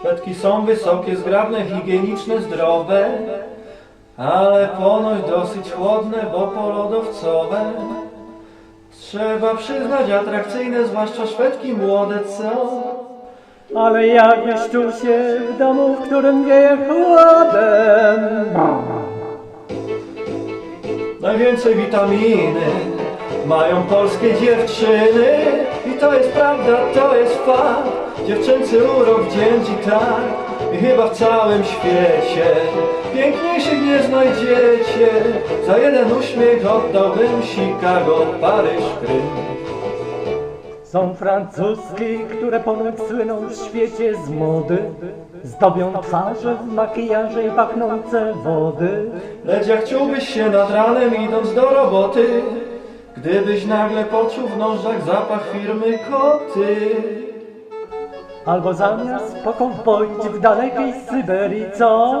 Szwedki są wysokie, zgrabne, higieniczne, zdrowe, ale ponoć dosyć chłodne, bo polodowcowe. Trzeba przyznać, atrakcyjne, zwłaszcza Szwedki młode, co? Ale jakbyś czuł się w domu, w którym wieje chłodem. Najwięcej witaminy mają polskie dziewczyny I to jest prawda, to jest fakt Dziewczęcy urok wdzięci tak I chyba w całym świecie Piękniejszych nie znajdziecie Za jeden uśmiech oddałbym Chicago, Paryż, Krym Są francuski, które ponoć słyną w świecie z mody. Zdobią twarze w makijaże i pachnące wody. Lecz jak czułbyś się nad ranem idąc do roboty Gdybyś nagle poczuł w nożach zapach firmy koty Albo zamiast pokowboić w dalekiej Syberii, co?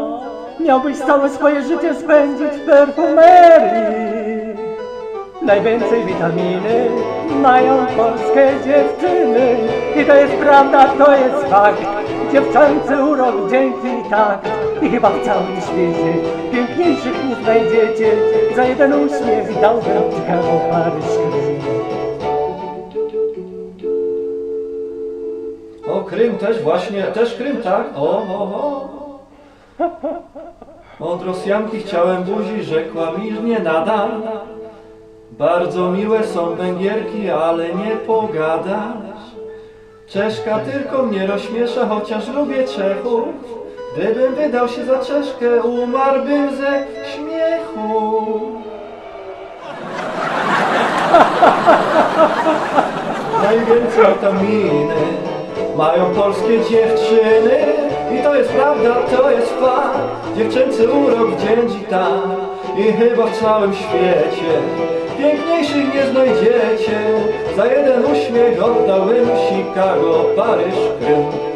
Miałbyś całe swoje życie spędzić w perfumerii. Najwięcej witaminy mają polskie dziewczyny I to jest prawda, to jest fakt Dziewczęcy urok dzięki tak I chyba w całym świecie Piękniejszych nie znajdziecie Za jeden uśmiech dałbym Chicago, Paryż, O, Krym też właśnie, też Krym, tak? O, o, o. Od Rosjanki chciałem buzi, rzekła mi, nie nadal. Bardzo miłe są Węgierki, ale nie pogadasz. Czeszka tylko mnie rozśmiesza, chociaż lubię Czechów. Gdybym wydał się za Czeszkę, umarłbym ze śmiechu. Najwięcej witaminy mają polskie dziewczyny. I to jest prawda, to jest fakt. Dziewczęcy urok wdzięci tak I chyba w całym świecie Piękniejszych nie znajdziecie. Za jeden uśmiech oddałbym Chicago, Paryż, Krym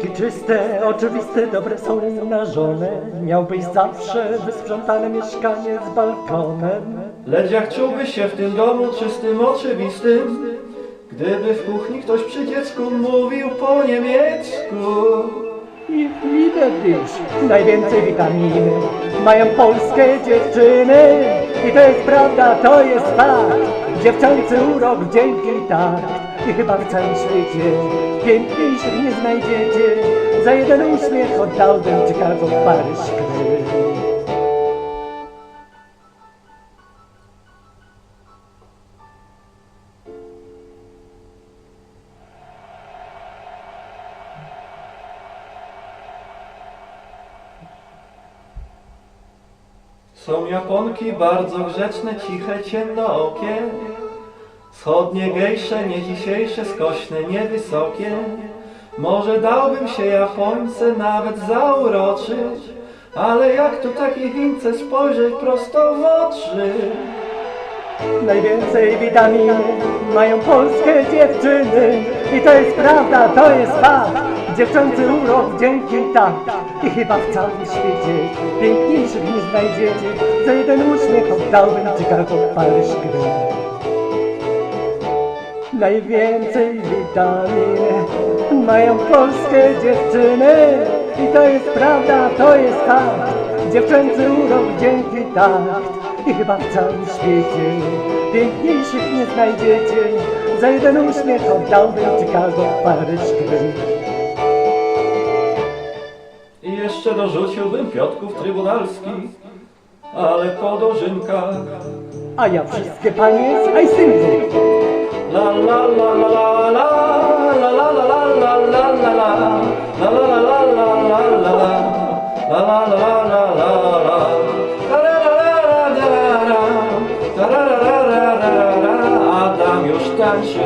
Niemki czyste, oczywiste, dobre są na żonę Miałbyś zawsze wysprzątane mieszkanie z balkonem. Lecz jak czułbyś się w tym domu czystym, oczywistym. Gdyby w kuchni ktoś przy dziecku mówił po niemiecku. I widać dziś najwięcej witaminy Mają polskie dziewczyny. I to jest prawda, to jest fakt. Dziewczęcy urok dzięki tak I chyba w całym świecie. Piękniejszych nie znajdziecie. Za jeden uśmiech oddałbym Chicago, Paryż, Krym Są Japonki bardzo grzeczne, ciche, ciemnookie Wschodnie gejsze, nie dzisiejsze, skośne, niewysokie. Może dałbym się Japońce nawet zauroczyć Ale jak tu takiej Chince spojrzeć prosto w oczy? Najwięcej witaminy mają polskie dziewczyny I to jest prawda, to jest fakt. Dziewczęcy urok dzięki tak I chyba w całym świecie Piękniejszych nie znajdziecie. Za jeden uśmiech oddałbym Chicago, Paryż, Krym Najwięcej witaminy mają polskie dziewczyny. I to jest prawda, to jest fakt. Dziewczęcy urok dzięki takt I chyba w całym świecie Piękniejszych nie znajdziecie. Za jeden uśmiech oddałbym Chicago, Paryż, Krym I jeszcze dorzuciłbym Piotków Trybunalski Ale po dożynkach. A ja wszystkie panie z iSingu Adam już tańczy